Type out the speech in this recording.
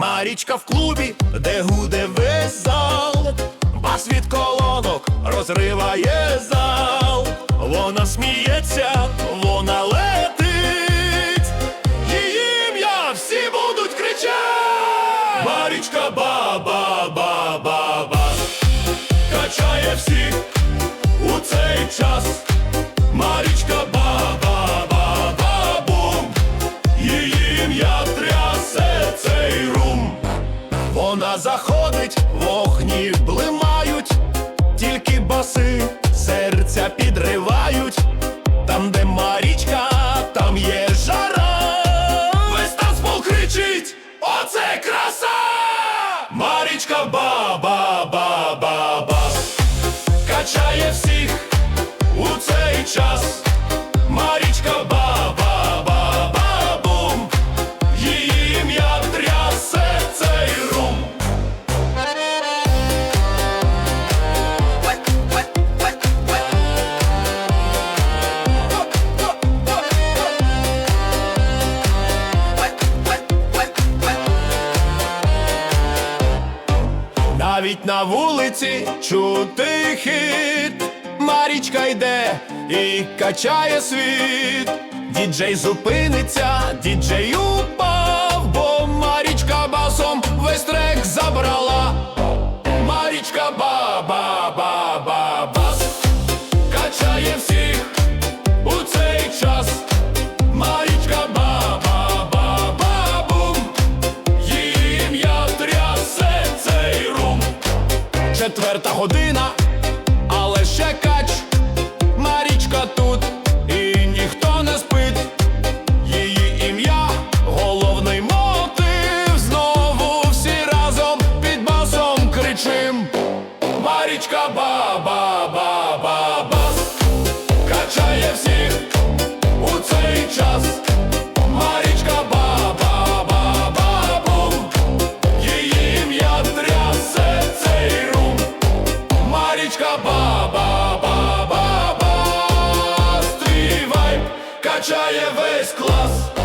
Марічка в клубі, де гуде весь зал, бас від колонок розриває зал. Вона сміється, вона летить, її ім'я всі будуть кричати. Марічка ба-ба, заходить, вогні блимають, тільки баси серця підривають. Там, де Марічка, там є жара. Весь танцпол кричить, оце краса! Марічка ба-ба-ба-ба-бас Навіть на вулиці чути хит. Марічка йде і качає світ. Діджей зупиниться, діджей упав, бо Марічка басом весь трек забрала. Марічка ба-ба-ба-ба-бас четверта година, але ще кач, Марічка тут, і ніхто не спить. Її ім'я, головний мотив. Знову всі разом під басом кричим. Марічка ба! class.